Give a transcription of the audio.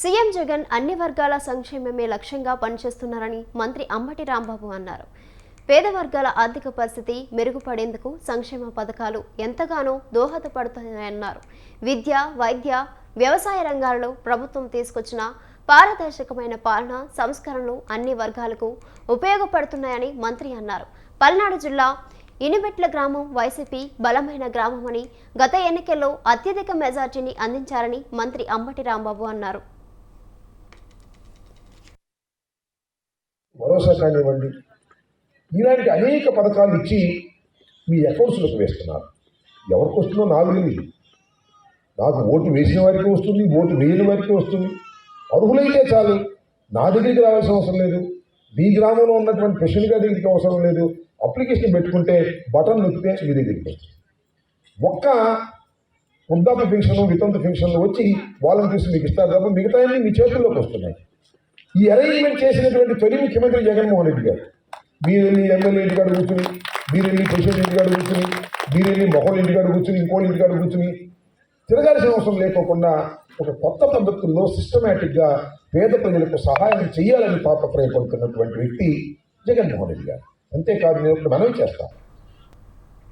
CM Jagan అన్ని వర్గాల సంక్షేమమే లక్ష్యంగా పనిచేస్తున్నారని మంత్రి అంబటి రాంబాబు అన్నారు. పేద వర్గాల ఆర్థిక పరిస్థితి మెరుగుపడేందుకు సంక్షేమ పథకాలు ఎంతగానో దోహదపడుతున్నాయన్నారు. విద్య వైద్య వ్యవసాయ రంగాలలో ప్రభుత్వం తీసుకొచ్చిన పారదర్శకమైన పాలన సంస్కరణలు అన్ని వర్గాలకు ఉపయోగపడుతున్నాయని మంత్రి అన్నారు. పల్నాడు జిల్లా ఇనిబెట్ల గ్రామం వైసీపీ బలమైన గ్రామమని గత ఎన్నికల్లో అత్యధిక మెజార్టీని అందించారని మంత్రి అంబటి రాంబాబు అన్నారు. భరోసా కానివ్వండి. ఇలాంటి అనేక పథకాలు ఇచ్చి మీ అకౌంట్స్లోకి వేస్తున్నారు. ఎవరికి వస్తుందో నాకు తెలియదు నాకు ఓటు వేసిన వారికి వస్తుంది ఓటు వేయని వారికి వస్తుంది. అర్హులైతే చాలు. నా దగ్గరికి రావాల్సిన అవసరం లేదు. మీ గ్రామంలో ఉన్నటువంటి ఫెషన్గా గారి దగ్గరికి అవసరం లేదు. అప్లికేషన్ పెట్టుకుంటే బటన్ నొక్కితే మీ దగ్గరికి వస్తుంది. ఒక్క వృద్ధాప్య పెన్షన్ వితంతు పెన్షన్లు వచ్చి వాలంటీర్స్ మీకు ఇస్తారు తప్ప మిగతా మీ చేతుల్లోకి వస్తున్నాయి. ఈ అరేంజ్మెంట్ చేసినటువంటి తొలి ముఖ్యమంత్రి జగన్మోహన్ రెడ్డి గారు. మీరు ఎమ్మెల్యే ఇంటి ఇంటికాడ కూర్చుని మీరు ప్రెసిడెంట్ ఇంటి ఇంటికాడ కూర్చుని మీరు మొహన్ ఇంటి ఇంటికాడ కూర్చుని ఇంకోటి గారు కూర్చుని తిరగాల్సిన అవసరం లేకోకుండా ఒక కొత్త పద్ధతుల్లో సిస్టమేటిక్గా పేద ప్రజలకు సహాయం చేయాలని తాపత్రయపడుతున్నటువంటి వ్యక్తి జగన్మోహన్ రెడ్డి గారు. అంతేకాదు నేను ఒకటి మనవి చేస్తాను.